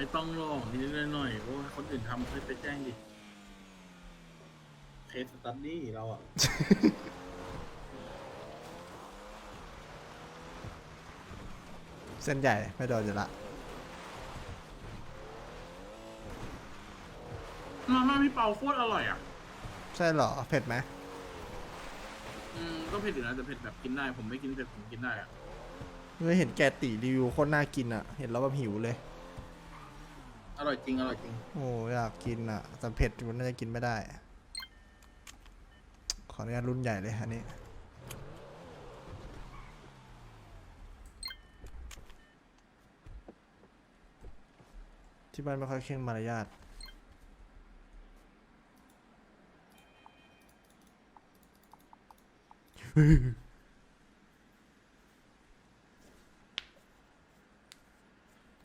ไม่ต้องหรอกนิดๆหน่อยๆโอ้ยคนอื่นทำเคยไปแจ้งดิเคสสตัดดี้เราอะ เส้นใหญ่ไม่โดนอยู่ละมาม่าพี่เปาโคตรอร่อยอะ ใช่เหรอ เผ็ดไหมอืมก็เผ็ดอยู่นะแต่เผ็ดแบบกินได้ ผมไม่กินเผ็ดผมกินได้อะ ไม่เห็นแกตีรีวิวโคตรน่ากินอะ เห็นแล้วแบบหิวเลย อร่อยจริง อร่อยจริง โอ้อยากกินอะแต่เผ็ดมันน่าจะกินไม่ได้ ขออนุญาตรุ่นใหญ่เลยอันนี้ที่บ้านไม่ค่อยเข่งมารยาท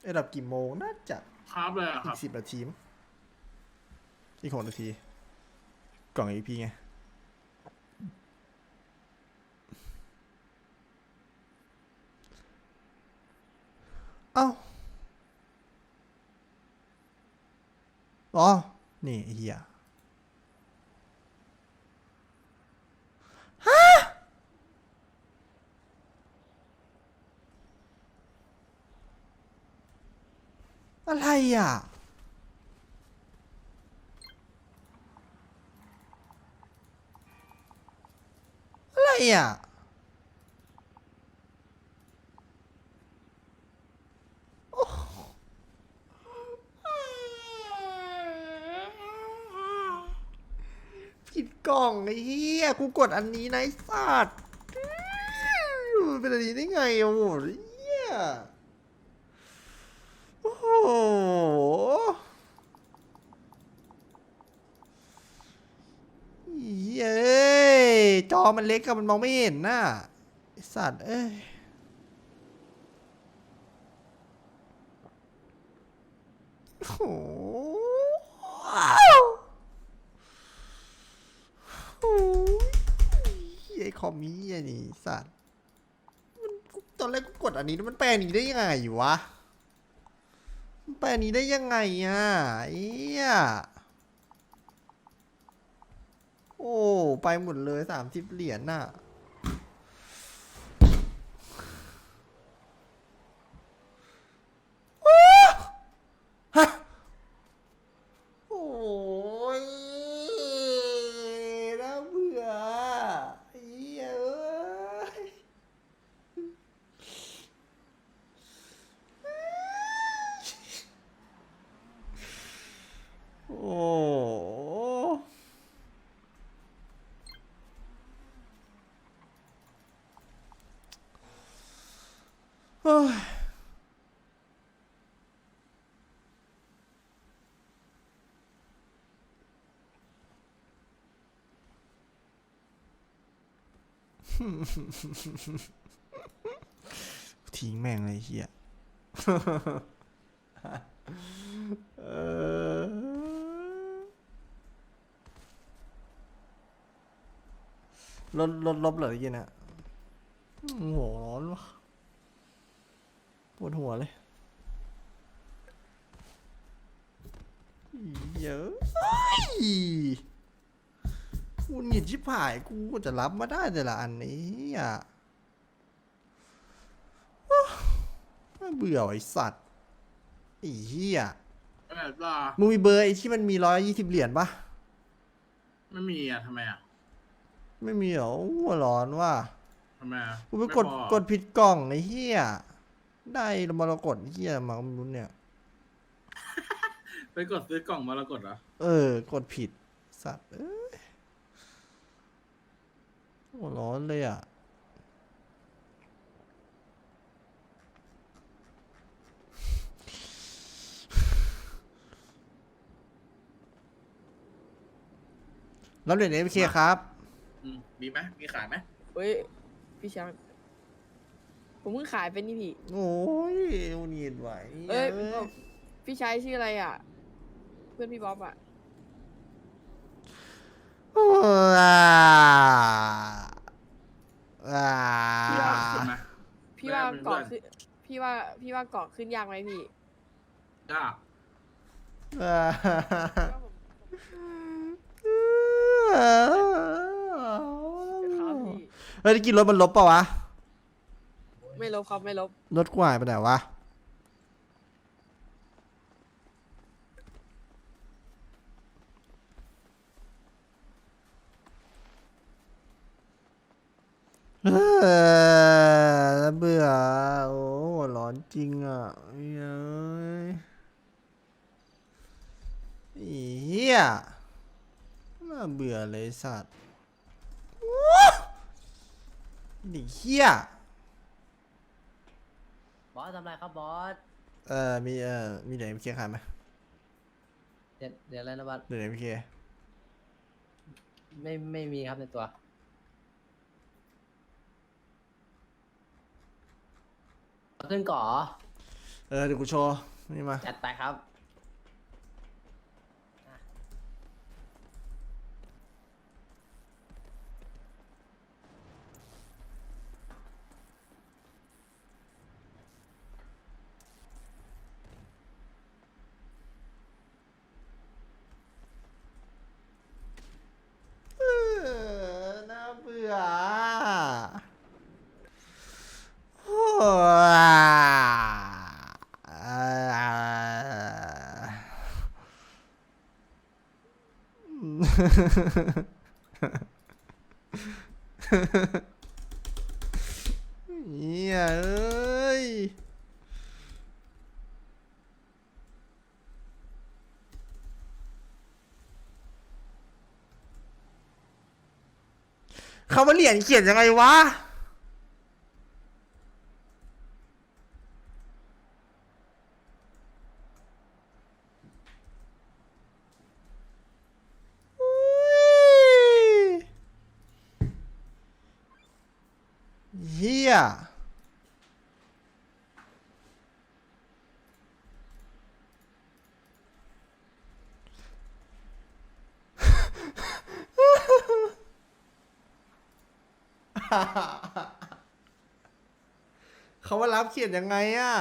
เอ้ยดับกี่โมงน่าจะ ครับเลยอะคอีรับกสิบนาทีมั้งอีกหกนาที กล่องอีพีไง เอ้า อ๋อ นี่ไอ้เฮียฮะ อะไรอะ อะไรอะโอ้โหผิดกล่องไอ้เหี้ย กูกดอันนี้นะไอ้สัตว์เป็นอันนี้ได้ไงโอ้โหเหี้ย โอ้โห เย้ยจ อมันเล็กกับมันมองไม่เห็นน่ะไอสัตว์เอ้ยโอ้โหว้โอ้ยไอคอมมี่ไอนี่สัตว์มันตอนแรกกูกดอันนี้แล้วมันแปลนี้ได้ยังไงวะมันแปลนี้ได้ยังไงอะเอ้ย โอ้ ไปหมดเลยสามสิบเหรียญน่ะ ฮะ โอ้ยน่าเบื่อไอ้เหี้ยเอ้ย โอ้เฮ้ย ทิ้งแม่งเลยไอ้เฮียลดลดลบเหรอยี่นะหัวร้อนวะปวดหัวเลยเยอะ กูหงิดชิบหายกูก็จะรับมาได้แต่ละอันนี้อะอ้าวน่าเบื่อไอ้สัตว์ไอ้เหี้ยแบบว่ามึงมีเบอร์ไอ้ที่มันมีร้อยยี่สิบเหรียญปะไม่มีอะทำไมอะไม่มีเหรอหัวร้อนว่ะทำไมอะกูไปกดม่พอกดผิดกล่องไอ้เหี้ยได้มรกตเหี้ยมาก็ไม่รู้เนี่ยไปกดซื้อกล่องมรกตเหรอเออ กดผิดสัตว์เอ้ย หัวร้อนเลยอะ รับเหรียญเอฟเคครับ อืมมีไหมมีขายไหมเฮ้ย พี่ช้างผมเพิ่งขายเป็นนี่พี่ โอ้ยอุนีดไหวเอ้ยพี่บ๊อบพี่ชายชื่ออะไรอะ เพื่อนพี่บ๊อบอะอ่า อ่าพี่ว่าขึ้นไหมพี่ว่าไม่เป็นเกาะเพื่อนขึ้นพี่ว่าพี่ว่าเกาะขึ้นยากไหมพี่ยากก็ผมครับพี่เฮ้ยได้กินรถมันลบเปล่าวะ ไม่ลบครับไม่ลบ รถกูหายไปไหนวะ เออน่าเบื่อ โอ้หัวร้อนจริงอะเฮ้ยอีเหี้ยน่าเบื่อเลยสัตว์โอ้นี่เหี้ยบอสทำไรครับบอส เออมี เออมีเหรียญเอ็มเคขายไหมเดี๋ยวเดี๋ยวอะไรนะบอสเหรียญเอ็มเคไม่ไม่มีครับในตัว ขึ้นก่อ เออเดี๋ยวกูโชว์นี่มาจัดไปครับ เออน่าเบื่อโอ้ เหี้ยเอ้ยคำว่าเหรียญเขียนยังไงวะ เฮียเขาว่ารับเขียนยังไงอะ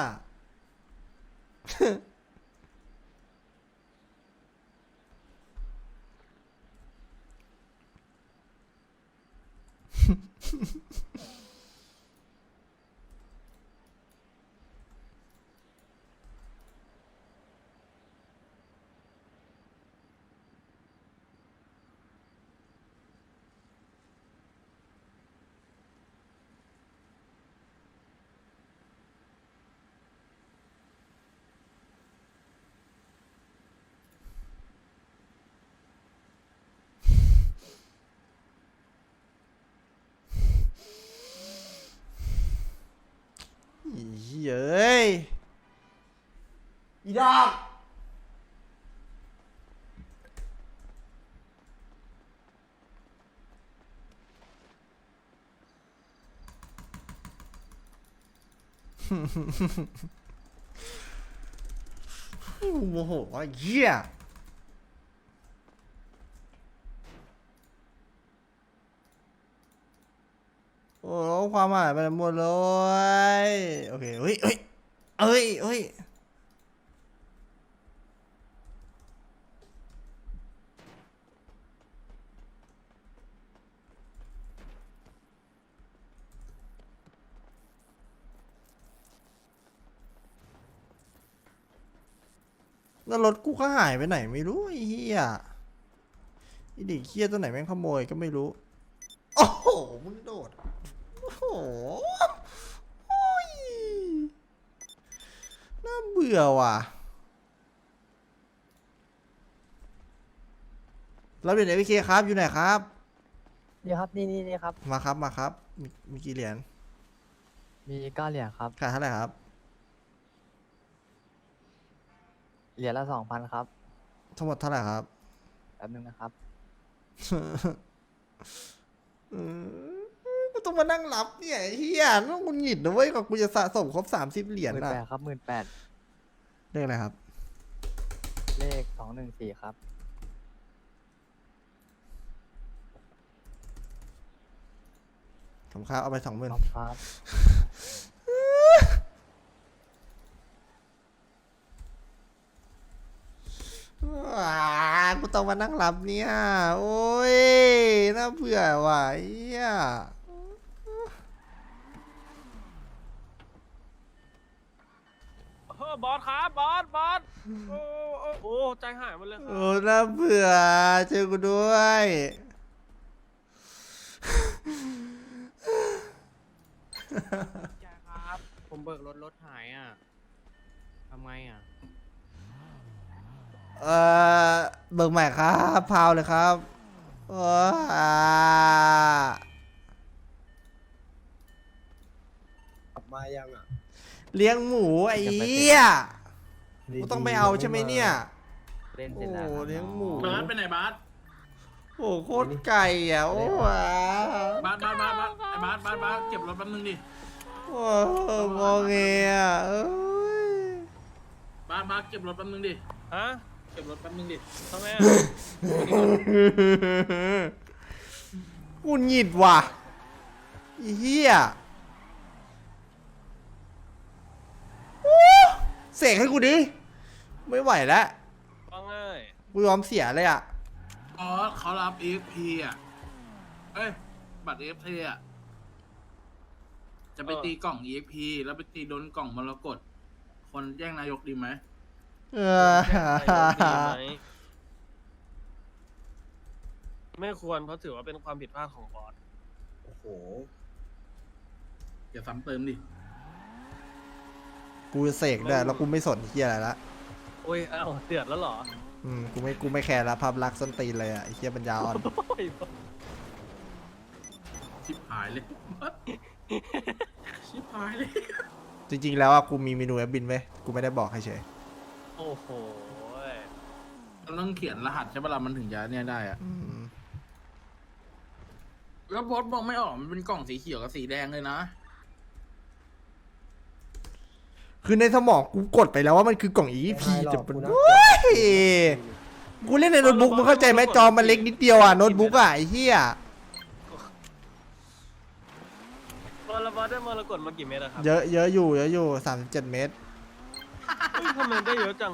อีเย้ย อีดอกโมโหไอ้เหี้ยโอ้ความหมายไปหมดเลย โอเคเฮ้ยเฮ้ยเอ้ยเฮ้ย แล้วรถกูก็หายไปไหนไม่รู้ไอ้เหี้ยไอ้เด็กเหี้ยตัวไหนแม่งขโมยก็ไม่รู้ โอ้โห มึงโดด โอ้โหโอ้ยน่าเบื่อว่ะรับเหรียญเอวีเคครับ อยู่ไหนครับนี่ครับนี่นี่นี่ครับ มาครับ มาครับ มีมีกี่เหรียญมีเก้าเหรียญครับ ขายเท่าไหร่ครับ เหรียญละสองพันครับ ทั้งหมดเท่าไหร่ครับ แป๊บนึงนะครับ อืมกูต้องมานั่งรับเนี่ยไอ้เฮียต้องกูหงิดนะเว้ยกว่ากูจะสะสมครบสามสิบเหรียญหมื่นอะแปดครับหมื่นแปดเลขอะไรครับ เลขสองหนึ่งสี่ครับ ผมค่าเอาไปสองหมื่นขอบคุณครับ อ ต้องมานั่งรับเนี่ย โอ้ย น่าเบื่อว่ะไอ้เหี้ยเออบอสครับบอสบอสโอ้โอ้โอ้ใจหายหมดเลยคโอ้รับน่าเบื่อเจอกูด้วยใจครับ ผมเบิกรถรถหายอะ ทำไงอะ เออเบิกใหม่ครับพาวเลยครับโอ้อ่ากลับมายังอะเลี้ยงหมูไอ้เหี้ยกูต้องไปเอาใช่ไหมเนี่ย เล่นโอ้เสร็จแล้วครับเลี้ยงหมู บาสไปไหนบาสโอ้โคตรไก่อะโอ้ว้าบาสบาสบาสบาสไอ้บาสบาสบาสเก็บรถแป๊บนึงดิโอ้งอเงียเอ้ยบาสบาสเก็บรถแป๊บนึงดิฮะ เก็บรถแป๊บนึงดิทำไมอะกูหงิดว่ะไอ้เฮียโอ้เสกให้กูดิ ไม่ไหวแล้วว่าง่ายกูยอมเสียเลยอะอ๋อเขารับ EXP อะ เอ้ย บัตร EXP อะ จะไปตีกล่อง EXP แล้วไปตีโดนกล่องมรกตคนแย่งนายกดีไหม เออแจ้งนายกดีไหมไม่ควรเพราะถือว่าเป็นความผิดพลาดของบอสโอ้โห อย่าซ้ำเติมดิ กูเสกได้แล้วกูไม่สนเฮียอะไรละโอ้ยอ้าวเดือดแล้วเหรออืมกูไม่กูไม่แคร์ละภาพลักษณ์ส้นตีนเลยอะไอ้เฮียปัญญาอ่อนโอ้ยชิบหายเลย ชิบหายเลย จริง ๆ แล้วอะกูมีเมนูแอปบินไว้ยกูไม่ได้บอกให้เฉย โอ้โหมันต้องเขียนรหัสใช่ปะล่ะมันถึงจะเนี่ยได้อะอืมแล้วบอสบอกไม่ออกมันเป็นกล่องสีเขียวกับสีแดงเลยนะคือในสมองกูกดไปแล้วว่ามันคือกล่อง EP ไม่หรอกจะเป็นกูนะโอ้ยกูเล่นในโน้ตบุ๊กมึงเข้าใจไหมจอมันเล็กนิดเดียวอะโน้ตบุ๊กอะไอ้เหี้ยบอสแล้วบอสได้มรกตมากี่เม็ดอะครับเยอะเยอะอยู่เยอะอยู่สามสิบเจ็ดเมตรเฮ้ย ทำไมได้เยอะจัง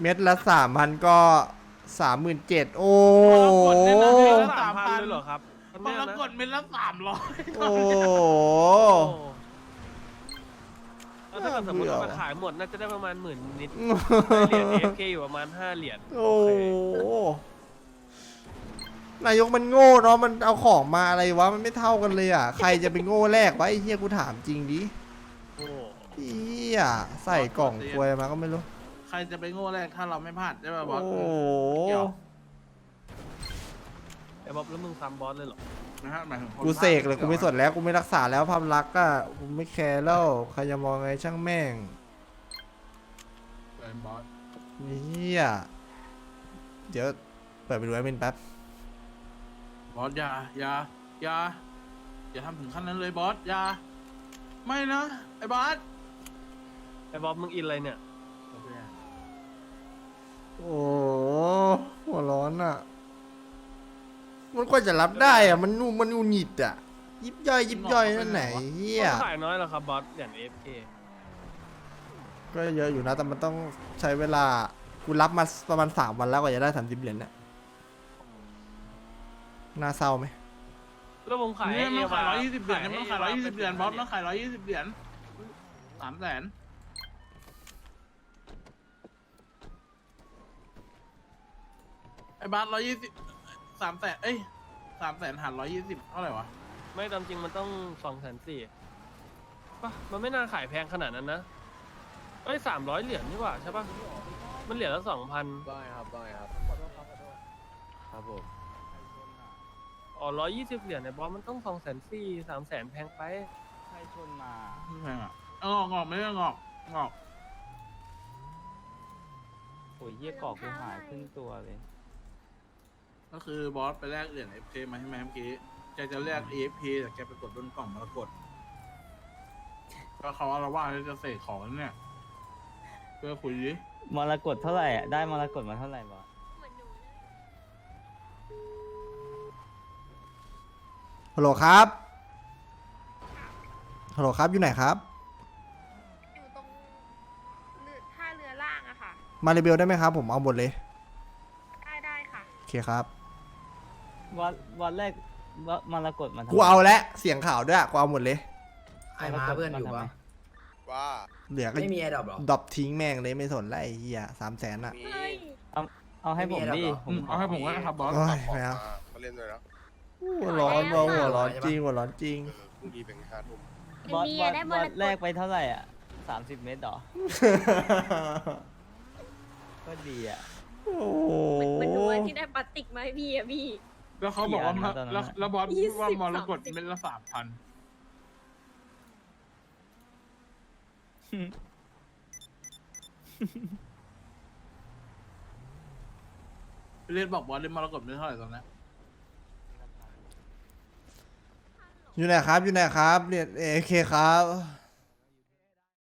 เม็ดละสามพันก็สามหมื่นเจ็ดโอ้มรกตเนี่ยนะเดือนละสามพันเลยเหรอครับมรกตเม็ดละสามร้อยโอ้แล้วถ้าเกิดสมมติเบื่อเอามาขายหมดน่าจะได้ประมาณหมื่นนิดเหรียญ AFK อยู่ประมาณห้าเหรียญโอ้นายกมันโง่เนาะมันเอาของมาอะไรวะมันไม่เท่ากันเลยอะ ใครจะไปโง่แรกวะไอ้เหี้ยกูถามจริงดิโอ้เหี้ ยใส่กล่องกลวยมาก็ไม่รู้ ใครจะไปโง่แรกถ้าเราไม่พลาดใช่ป่ะบอสโอ้เกี่ยวไอ้บ๊อบแล้วมึงซ้ำบอสเลยเหรอนะฮะหมายถึงคนกูเสกเลยกูไม่สนแล้วกูไม่รักษาแล้วภาพลักษณ์อะกูไม่แคร์แล้วใครจะมองไงช่างแม่งเออบอสเหี้ยเดี๋ยวเปิดไปดูแอดมินแป๊บบอสอย่าอย่าอย่าอย่าทำถึงขั้นนั้นเลยบอสอย่าไม่นะไอ้บอสไอ้บ๊อบมึงอินอะไรเนี่ย โอ้หัวร้อนอะ มันก็จะรับได้อะ มันนูมันนูหงิดอะ ยิบย่อย ยิบย่อยนั่นไหนเฮียขายน้อยเหรอครับบอสเหรียญ AFK ก็เยอะอยู่นะ แต่มันต้องใช้เวลา กูรับมาประมาณสามวันแล้วกว่าจะได้สามสิบเหรียญเนี่ยน่าเศร้าไหมแล้วผมขายเนี่ยมันขายให้ร้อยยี่สิบเหรียญให้มันขายร้อยยี่สิบเหรียญบอสป็มันขายร้อยยี่สิบเหรียญสามแสนไอ้ บาสร้อยยี่สิบสามแสนเอ้ยสามแสนหารร้อยยี่สิบเท่าไหร่วะ ไม่ตามจริงมันต้องสองแสนสี่ปะมันไม่น่าขายแพงขนาดนั้นนะ เอ้ยสามร้อยเหรียญนี่หว่าใช่ปะมันเหรียญละสองพันบ้ายครับบ้ายครับ ครับผม อ๋อร้อยยี่สิบเหรียญเนี่ยบอสมันต้องสองแสนสี่สามแสนแพงไป ใครชนมา ไม่แพงอะเอางอกงอกไม่ได้งอกงอก โอ้ยเยี่ยกรอกกูหายครึ่งตัวเลย ก็คือบอสไปแลกเหรียญ FK มาใช่ไหมเมื่อกี้แกจะแลก EFP แต่แกไปกดบนกล่องมรกตก็เขาอาละว่าดจะเสกของเนี่ย เพื่อคุยดิมรกตเท่าไหร่อะได้มรกตมาเท่าไหร่บอสฮัลโหลครับ ฮัลโหลครับอยู่ไหนครับ อยู่ตรงเรือท่าเรือล่างอะค่ะ มาเรเบลได้ไหมครับ ผมเอาหมดเลยครับ วันวันแรกว่ามรกตมันทำไมกูเอาแล้วเสียงข่าวด้วยกูเอาหมดเลยใครมาเพื่อนอยู่ทำไม ปะว่าเหลือก็ไม่มีแอร์ดรอปหรอ ดรอปทิ้งแม่งเลยไม่สนไรไอ้เฮียสามแสนอะมีเฮ้ยเอาให้ผมดิไม่มีอะไรหรอผอืมมเอาให้ผมก็ได้ครับบอส โอ้ยไม่เอา มาเล่นด้วยนะหัวร้อนว่ะหัวร้อนจริงหัวร้อนจริง เออพรุ่งนี้เป็นห้าทุ่มบอสมีบออะสได้บมอรสกแรกตไปเท่าไหร่อะสามสิบเมตรเหรอก็ดีอะโอ้โหมันดูที่ได้พลาสติกมาให้พี่อะพี่ แล้วเขาบอกว่ากี่อันนะตอนนั้น แล้วอะแล้วบอสยี่พูดว่าสิบมรกตสามสิบเม็ดละสามพันเรียนบอกบอสเล่นมรกตเม็ดเท่าไหร่ตอนนี้อยู่ไหนครับ อยู่ไหนครับเรียนเอเคครับ